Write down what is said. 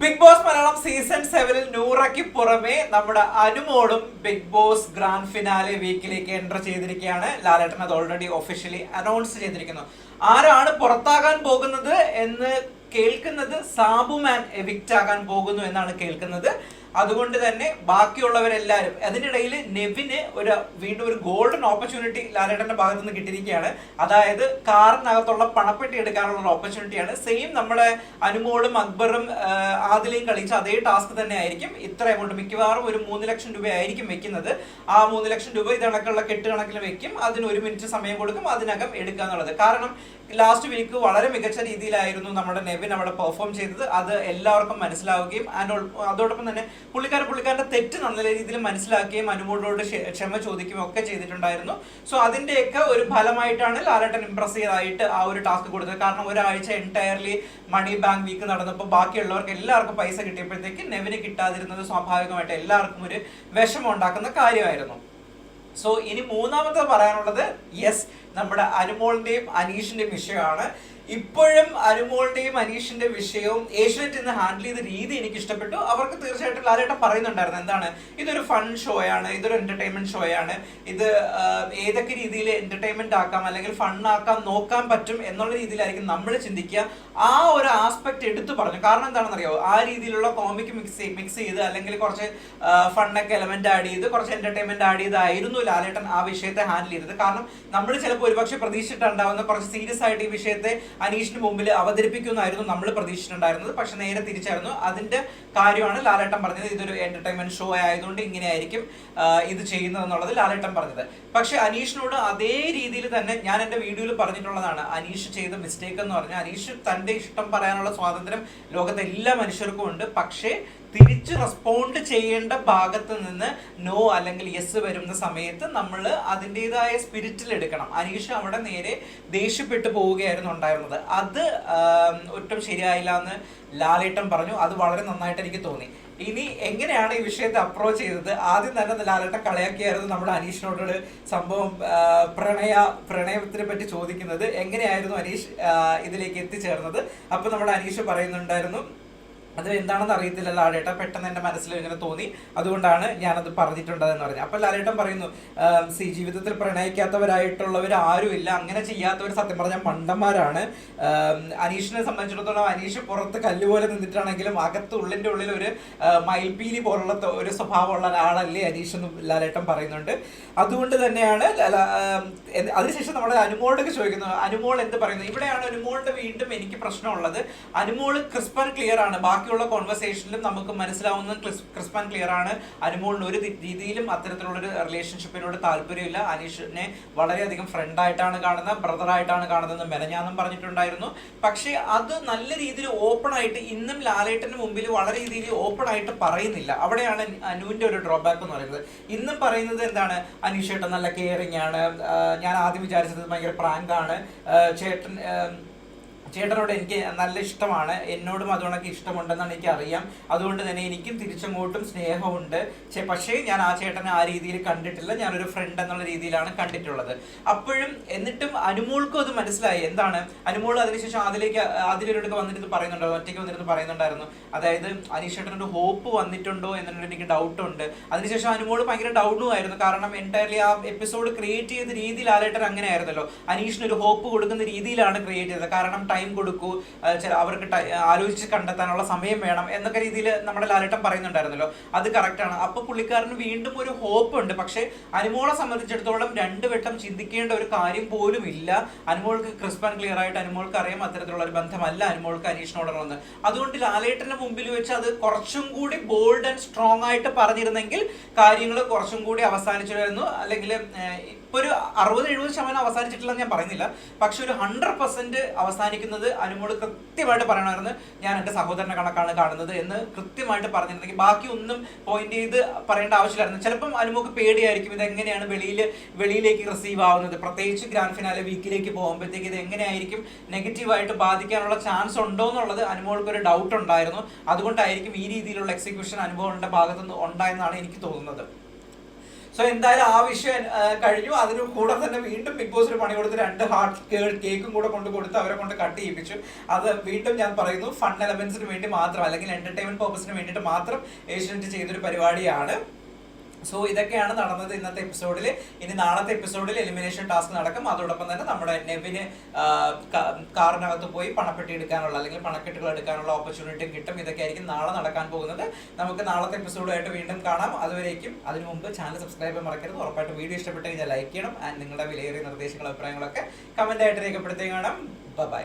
Big boss Malayalam season സെവനിൽ നൂറയ്ക്ക് പുറമെ നമ്മുടെ അനുമോളും ബിഗ് ബോസ് ഗ്രാൻഡ് ഫിനാലെ വീക്കിലേക്ക് എന്റർ ചെയ്തിരിക്കുകയാണ്. ലാലേട്ടൻ അത് ഓൾറെഡി ഒഫീഷ്യലി അനൗൺസ് ചെയ്തിരിക്കുന്നു. ആരാണ് പുറത്താകാൻ പോകുന്നത് എന്ന് കേൾക്കുന്നത് സാബുമാൻ എവിക്റ്റ് ആകാൻ പോകുന്നു എന്നാണ് കേൾക്കുന്നത്. അതുകൊണ്ട് തന്നെ ബാക്കിയുള്ളവരെല്ലാവരും അതിനിടയിൽ നെവിന് ഒരു വീണ്ടും ഒരു ഗോൾഡൻ ഓപ്പർച്യൂണിറ്റി ലാലേട്ടന്റെ ഭാഗത്ത് നിന്ന് കിട്ടിയിരിക്കുകയാണ്. അതായത് കാറിനകത്തുള്ള പണപ്പെട്ടി എടുക്കാനുള്ള ഓപ്പർച്യൂണിറ്റിയാണ് സെയിം നമ്മുടെ അനുമോളും അക്ബറും ആദിലയും കളിച്ച അതേ ടാസ്ക് തന്നെ ആയിരിക്കും ഇത്ര എമൗണ്ട് മിക്കവാറും ഒരു മൂന്ന് ലക്ഷം രൂപ ആയിരിക്കും വെക്കുന്നത്. ആ മൂന്ന് ലക്ഷം രൂപ ഇതണക്കുള്ള കെട്ട് കണക്കിൽ വെക്കും. അതിന് ഒരു മിനിറ്റ് സമയം കൊടുക്കും. അതിനകം എടുക്കുക എന്നുള്ളത്. കാരണം ലാസ്റ്റ് വീക്ക് വളരെ മികച്ച രീതിയിലായിരുന്നു നമ്മുടെ നെവിൻ അവിടെ പെർഫോം ചെയ്തത്. അത് എല്ലാവർക്കും മനസ്സിലാവുകയും ആൻഡ് അതോടൊപ്പം തന്നെ പുള്ളിക്കാരൻ പുള്ളിക്കാരന്റെ തെറ്റ് നല്ല രീതിയിൽ മനസ്സിലാക്കുകയും അനുമോളോട് ക്ഷമ ചോദിക്കുകയും ഒക്കെ ചെയ്തിട്ടുണ്ടായിരുന്നു. സോ അതിന്റെയൊക്കെ ഒരു ഫലമായിട്ടാണ് ലാലേട്ടൻ ഇംപ്രസ് ചെയ്തായിട്ട് ആ ഒരു ടാസ്ക് കൊടുത്തത്. കാരണം ഒരാഴ്ച എന്റയർലി മണി ബാങ്ക് വീക്ക് നടന്നപ്പോൾ ബാക്കിയുള്ളവർക്ക് എല്ലാവർക്കും പൈസ കിട്ടിയപ്പോഴത്തേക്ക് നെവിന് കിട്ടാതിരുന്നത് സ്വാഭാവികമായിട്ട് എല്ലാവർക്കും ഒരു വിഷമം ഉണ്ടാക്കുന്ന കാര്യമായിരുന്നു. സോ ഇനി മൂന്നാമത്തെ പറയാനുള്ളത് യെസ് നമ്മുടെ അനുമോളിന്റെയും അനീഷിന്റെയും വിഷയമാണ്. ഇപ്പോഴും അനുമോളുടെയും അനീഷിന്റെ വിഷയവും ഏഷ്യനെറ്റ് ഇന്ന് ഹാൻഡിൽ ചെയ്ത രീതി എനിക്ക് ഇഷ്ടപ്പെട്ടു. അവർക്ക് തീർച്ചയായിട്ടും ലാലേട്ടൻ പറയുന്നുണ്ടായിരുന്നു എന്താണ് ഇതൊരു ഫൺ ഷോ ആണ് ഇതൊരു എന്റർടൈൻമെന്റ് ഷോ ആണ്. ഇത് ഏതൊക്കെ രീതിയിൽ എന്റർടൈൻമെന്റ് ആക്കാം അല്ലെങ്കിൽ ഫൺ ആക്കാം നോക്കാൻ പറ്റും എന്നുള്ള രീതിയിലായിരിക്കും നമ്മൾ ചിന്തിക്കുക. ആ ഒരു ആസ്പെക്ട് എടുത്തു പറഞ്ഞു. കാരണം എന്താണെന്ന് അറിയോ ആ രീതിയിലുള്ള കോമിക് മിക്സ് മിക്സ് ചെയ്ത് അല്ലെങ്കിൽ കുറച്ച് ഫണ്ണൊക്കെ എലമെന്റ് ആഡ് ചെയ്ത് കുറച്ച് എന്റർടൈൻമെന്റ് ആഡ് ചെയ്തായിരുന്നു ലാലേട്ടൻ ആ വിഷയത്തെ ഹാൻഡിൽ ചെയ്തത്. കാരണം നമ്മൾ ചിലപ്പോൾ ഒരുപക്ഷെ പ്രതീക്ഷിച്ചിട്ടുണ്ടാവുന്ന കുറച്ച് സീരിയസ് ആയിട്ട് ഈ വിഷയത്തെ അനീഷിന് മുമ്പിൽ അവതരിപ്പിക്കുമെന്നായിരുന്നു നമ്മൾ പ്രതീക്ഷിച്ചിട്ടുണ്ടായിരുന്നത്. പക്ഷെ നേരെ തിരിച്ചായിരുന്നു അതിന്റെ കാര്യമാണ് ലാലേട്ടൻ പറഞ്ഞത്. ഇതൊരു എന്റർടൈൻമെന്റ് ഷോ ആയതുകൊണ്ട് ഇങ്ങനെയായിരിക്കും ഇത് ചെയ്യുന്നത് എന്നുള്ളത് ലാലേട്ടൻ പറഞ്ഞത്. പക്ഷെ അനീഷിനോട് അതേ രീതിയിൽ തന്നെ ഞാൻ എന്റെ വീഡിയോയിൽ പറഞ്ഞിട്ടുള്ളതാണ്. അനീഷ് ചെയ്ത മിസ്റ്റേക്ക് എന്ന് പറഞ്ഞാൽ അനീഷ് തന്റെ ഇഷ്ടം പറയാനുള്ള സ്വാതന്ത്ര്യം ലോകത്തെ എല്ലാ മനുഷ്യർക്കും ഉണ്ട്. പക്ഷേ തിരിച്ച് റെസ്പോണ്ട് ചെയ്യേണ്ട ഭാഗത്ത് നിന്ന് നോ അല്ലെങ്കിൽ യെസ് വരുന്ന സമയത്ത് നമ്മൾ അതിന്റെതായ സ്പിരിറ്റിൽ എടുക്കണം. അനീഷ് അവിടെ നേരെ ദേഷ്യപ്പെട്ടു പോവുകയായിരുന്നു ഉണ്ടായിരുന്നത്. അത് ഒട്ടും ശരിയായില്ല എന്ന് ലാലേട്ടൻ പറഞ്ഞു. അത് വളരെ നന്നായിട്ട് എനിക്ക് തോന്നി. ഇനി എങ്ങനെയാണ് ഈ വിഷയത്തെ അപ്രോച്ച് ചെയ്തത്? ആദ്യം തന്നെ ലാലേട്ടൻ കളയാക്കിയായിരുന്നു നമ്മുടെ അനീഷിനോടൊരു സംഭവം പ്രണയ പ്രണയത്തിനെ പറ്റി ചോദിക്കുന്നത്. എങ്ങനെയായിരുന്നു അനീഷ് ഇതിലേക്ക് എത്തിച്ചേർന്നത്? അപ്പൊ നമ്മുടെ അനീഷ് പറയുന്നുണ്ടായിരുന്നു അത് എന്താണെന്ന് അറിയത്തില്ല. ലാലേട്ടൻ പെട്ടെന്ന് എന്റെ മനസ്സിൽ ഇങ്ങനെ തോന്നി. അതുകൊണ്ടാണ് ഞാനത് പറഞ്ഞിട്ടുണ്ടെന്ന് പറഞ്ഞു അപ്പൊ ലാലേട്ടൻ പറയുന്നു സി ജീവിതത്തിൽ പ്രണയിക്കാത്തവരായിട്ടുള്ളവർ ആരുമില്ല. അങ്ങനെ ചെയ്യാത്തവർ സത്യം പറഞ്ഞാൽ മണ്ടന്മാരാണ്. അനീഷിനെ സംബന്ധിച്ചിടത്തോളം അനീഷ് പുറത്ത് കല്ലുപോലെ നിന്നിട്ടാണെങ്കിലും അകത്ത് ഉള്ളിന്റെ ഉള്ളിൽ ഒരു മയിൽപീലി പോലുള്ള ഒരു സ്വഭാവമുള്ള ഒരാളല്ലേ അനീഷ് എന്ന് ലാലേട്ടൻ പറയുന്നുണ്ട്. അതുകൊണ്ട് തന്നെയാണ് അതിനുശേഷം നമ്മുടെ അനുമോളൊക്കെ ചോദിക്കുന്നു അനുമോൾ എന്ത് പറയുന്നു? ഇവിടെയാണ് അനുമോളിന്റെ വീണ്ടും എനിക്ക് പ്രശ്നമുള്ളത്. അനുമോൾ ക്രിസ്പർ ക്ലിയർ ആണ്. ബാക്കിയുള്ള കോൺവെർസേഷനിലും നമുക്ക് മനസ്സിലാവുന്ന ക്രിസ്പ് ആൻഡ് ക്ലിയർ ആണ്. അനുമോളിന് ഒരു രീതിയിലും അത്തരത്തിലുള്ള ഒരു റിലേഷൻഷിപ്പിനോട് താല്പര്യമില്ല. അനീഷിനെ വളരെയധികം ഫ്രണ്ട് ആയിട്ടാണ് കാണുന്നത് ബ്രദറായിട്ടാണ് കാണുന്നത് മെനഞ്ഞാന്നും പറഞ്ഞിട്ടുണ്ടായിരുന്നു. പക്ഷേ അത് നല്ല രീതിയിൽ ഓപ്പൺ ആയിട്ട് ഇന്നും ലാലേട്ടന് മുമ്പിൽ വളരെ രീതിയിൽ ഓപ്പൺ ആയിട്ട് പറയുന്നില്ല. അവിടെയാണ് അനുവിന്റെ ഒരു ഡ്രോബാക്ക് എന്ന് പറയുന്നത്. ഇന്നും പറയുന്നത് എന്താണ്? അനീഷ് ചേട്ടൻ നല്ല കെയറിങ് ആണ്. ഞാൻ ആദ്യം വിചാരിച്ചത് ഭയങ്കര പ്രാങ്കാണ്. ചേട്ടൻ ചേട്ടനോട് എനിക്ക് നല്ല ഇഷ്ടമാണ്. എന്നോടും അതുകൊണ്ടൊക്കെ ഇഷ്ടമുണ്ടെന്നാണ് എനിക്ക് അറിയാം അതുകൊണ്ട് തന്നെ എനിക്കും തിരിച്ചങ്ങോട്ടും സ്നേഹമുണ്ട്. പക്ഷേ ഞാൻ ആ ചേട്ടനെ ആ രീതിയിൽ കണ്ടിട്ടില്ല. ഞാനൊരു ഫ്രണ്ട് എന്നുള്ള രീതിയിലാണ് കണ്ടിട്ടുള്ളത്. അപ്പോഴും എന്നിട്ടും അനുമോൾക്കും അത് മനസ്സിലായി. എന്താണ്? അനുമോൾ അതിനുശേഷം അതിലേക്ക് അതിലൊരിടത്ത് വന്നിട്ട് പറയുന്നുണ്ടോ ഒറ്റയ്ക്ക് വന്നിരുന്ന് പറയുന്നുണ്ടായിരുന്നു. അതായത് അനീഷ് ചേട്ടനൊരു ഹോപ്പ് വന്നിട്ടുണ്ടോ? എന്നുള്ള എനിക്ക് ഡൗട്ട് ഉണ്ട് അതിനുശേഷം അനുമോൾ ഭയങ്കര ഡൗട്ടും ആയിരുന്നു കാരണം എന്റയർലി ആ എപ്പിസോഡ് ക്രിയേറ്റ് ചെയ്ത രീതിയിൽ ആലേട്ടൻ അങ്ങനെ ആയിരുന്നല്ലോ അനീഷിന് ഒരു ഹോപ്പ് കൊടുക്കുന്ന രീതിയിലാണ് ക്രിയേറ്റ് ചെയ്തത്. കാരണം ടൈം കൊടുക്കൂ. ചില അവർക്ക് ആലോചിച്ച് കണ്ടെത്താനുള്ള സമയം വേണം എന്നൊക്കെ രീതിയിൽ നമ്മുടെ ലാലേട്ടൻ പറയുന്നുണ്ടായിരുന്നല്ലോ. അത് കറക്റ്റാണ് ആണ്. അപ്പൊ പുള്ളിക്കാരന് വീണ്ടും ഒരു ഹോപ്പ് ഉണ്ട്. പക്ഷെ അനുമോളെ സംബന്ധിച്ചിടത്തോളം രണ്ട് വട്ടം ചിന്തിക്കേണ്ട ഒരു കാര്യം പോലും ഇല്ല. അനുമോൾക്ക് ക്രിസ്പ് ആൻഡ് ക്ലിയർ ആയിട്ട് അനുമോൾക്ക് അറിയാം. അത്തരത്തിലുള്ള ഒരു ബന്ധമല്ല അനുമോൾക്ക് അനീഷിനോടുള്ളത് അതുകൊണ്ട് ലാലേട്ടന്റെ മുമ്പിൽ വെച്ച് അത് കുറച്ചും കൂടി ബോൾഡ് ആൻഡ് സ്ട്രോങ് ആയിട്ട് പറഞ്ഞിരുന്നെങ്കിൽ കാര്യങ്ങൾ കുറച്ചും കൂടി അവസാനിച്ചിരുന്നു. അല്ലെങ്കിൽ ഇപ്പൊ ഒരു അറുപത് എഴുപത് ശതമാനം അവസാനിച്ചിട്ടില്ലെന്ന് ഞാൻ പറയുന്നില്ല. പക്ഷെ ഒരു ഹൺഡ്രഡ് പെർസെന്റ് അവസാനിക്കുന്നത് അനുമോൾ കൃത്യമായിട്ട് പറയണമായിരുന്നു. ഞാൻ എന്റെ സഹോദരനെ കണക്കാണ് കാണുന്നത് എന്ന് കൃത്യമായിട്ട് പറഞ്ഞിരുന്നെങ്കിൽ ബാക്കി ഒന്നും പോയിന്റ് ചെയ്ത് പറയേണ്ട ആവശ്യമില്ലായിരുന്നു. ചിലപ്പം അനുമോക്ക് പേടിയായിരിക്കും ഇത് എങ്ങനെയാണ് വെളിയിൽ വെളിയിലേക്ക് റിസീവ് ആവുന്നത്. പ്രത്യേകിച്ച് ഗ്രാൻഡ് ഫിനാലെ വീക്കിലേക്ക് പോകുമ്പോഴത്തേക്ക് ഇത് എങ്ങനെയായിരിക്കും നെഗറ്റീവായിട്ട് ബാധിക്കാനുള്ള ചാൻസ് ഉണ്ടോ എന്നുള്ളത് അനുമോൾക്ക് ഒരു ഡൗട്ട് ഉണ്ടായിരുന്നു. അതുകൊണ്ടായിരിക്കും ഈ രീതിയിലുള്ള എക്സിക്യൂഷൻ അനുഭവങ്ങളുടെ ഭാഗത്തുനിന്ന് ഉണ്ടായെന്നാണ് എനിക്ക് തോന്നുന്നത്. സോ എന്തായാലും ആ വിഷയം കഴിഞ്ഞു. അതിന് കൂടെ തന്നെ വീണ്ടും ബിഗ് ബോസിന് പണി കൊടുത്ത് രണ്ട് ഹാർട്ട് കേക്കും കൂടെ കൊണ്ട് കൊടുത്ത് അവരെ കൊണ്ട് കട്ട് ചെയ്യിപ്പിച്ചു. അത് വീണ്ടും ഞാൻ പറയുന്നു ഫൺ എലമെന്റ്സിന് വേണ്ടി മാത്രം അല്ലെങ്കിൽ എന്റർടൈൻമെന്റ് പർപ്പസിന് വേണ്ടിയിട്ട് മാത്രം ഏഷ്യനെറ്റ് ചെയ്തൊരു പരിപാടിയാണ്. സോ ഇതൊക്കെയാണ് നടന്നത് ഇന്നത്തെ എപ്പിസോഡിൽ ഇനി നാളത്തെ എപ്പിസോഡിൽ എലിമിനേഷൻ ടാസ്ക് നടക്കും. അതോടൊപ്പം തന്നെ നമ്മുടെ നെവിന് കാറിനകത്ത് പോയി പണപ്പെട്ടി എടുക്കാനുള്ള അല്ലെങ്കിൽ പണക്കെട്ടുകൾ എടുക്കാനുള്ള ഓപ്പർച്യൂണിറ്റിയും കിട്ടും. ഇതൊക്കെ ആയിരിക്കും നാളെ നടക്കാൻ പോകുന്നത്. നമുക്ക് നാളത്തെ എപ്പിസോഡുമായിട്ട് വീണ്ടും കാണാം. അതുവരേക്കും അതിനു മുമ്പ് ചാനൽ സബ്സ്ക്രൈബ് ചെയ്യാൻ മറക്കരുത്. ഉറപ്പായിട്ട് വീഡിയോ ഇഷ്ടപ്പെട്ട് കഴിഞ്ഞാൽ ലൈക്ക് ചെയ്യണം. ആൻഡ് നിങ്ങളുടെ വിലയേറിയ നിർദ്ദേശങ്ങളും അഭിപ്രായങ്ങളൊക്കെ കമന്റായിട്ട് ആയിട്ട് രേഖപ്പെടുത്തുകയും കാണാം. ബൈ